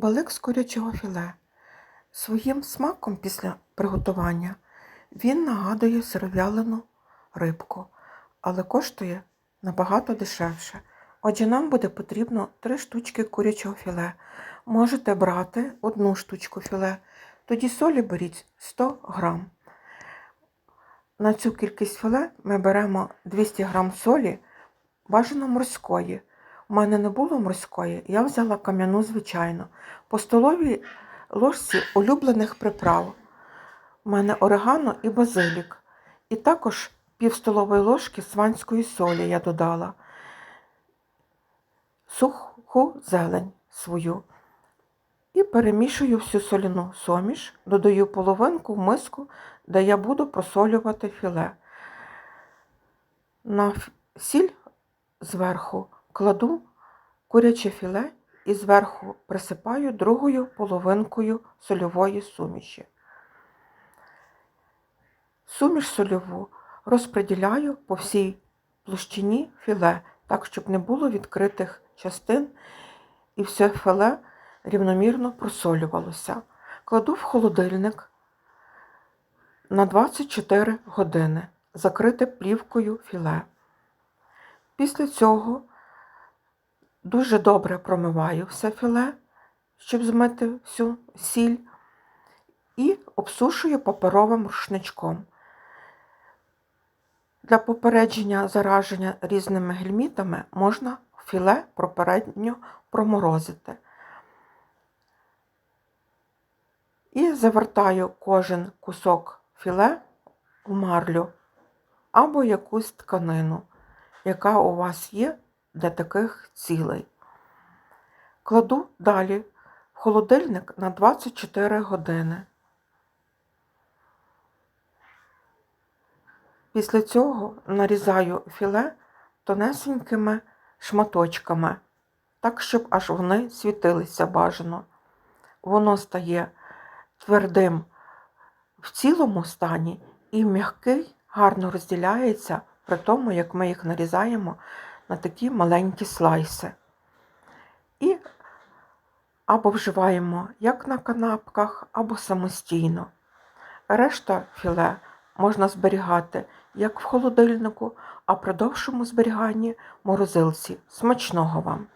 Балик з курячого філе. Своїм смаком після приготування він нагадує сиров'ялену рибку, але коштує набагато дешевше. Отже, нам буде потрібно 3 штучки курячого філе. Можете брати одну штучку філе, тоді солі беріть 100 грам. На цю кількість філе ми беремо 200 грам солі, бажано морської. У мене не було морської, я взяла кам'яну звичайно. По столовій ложці улюблених приправ. У мене орегано і базилік. І також пів столової ложки сванської солі я додала. Суху зелень свою. І перемішую всю соляну суміш, додаю половинку в миску, де я буду просолювати філе. На сіль зверху кладу куряче філе і зверху присипаю другою половинкою сольової суміші. Суміш сольову розподіляю по всій площині філе, так, щоб не було відкритих частин і все філе рівномірно просолювалося. Кладу в холодильник на 24 години, закрите плівкою філе. Після цього дуже добре промиваю все філе, щоб змити всю сіль, і обсушую паперовим рушничком. Для попередження зараження різними гельмітами можна філе попередньо проморозити. І завертаю кожен кусок філе в марлю або якусь тканину, яка у вас є для таких цілей. Кладу далі в холодильник на 24 години. Після цього нарізаю філе тонесенькими шматочками, так, щоб аж вони світилися бажано. Воно стає твердим в цілому стані і м'який гарно розділяється при тому, як ми їх нарізаємо на такі маленькі слайси. І або вживаємо як на канапках, або самостійно. Решта філе можна зберігати як в холодильнику, а при довшому зберіганні в морозилці. Смачного вам!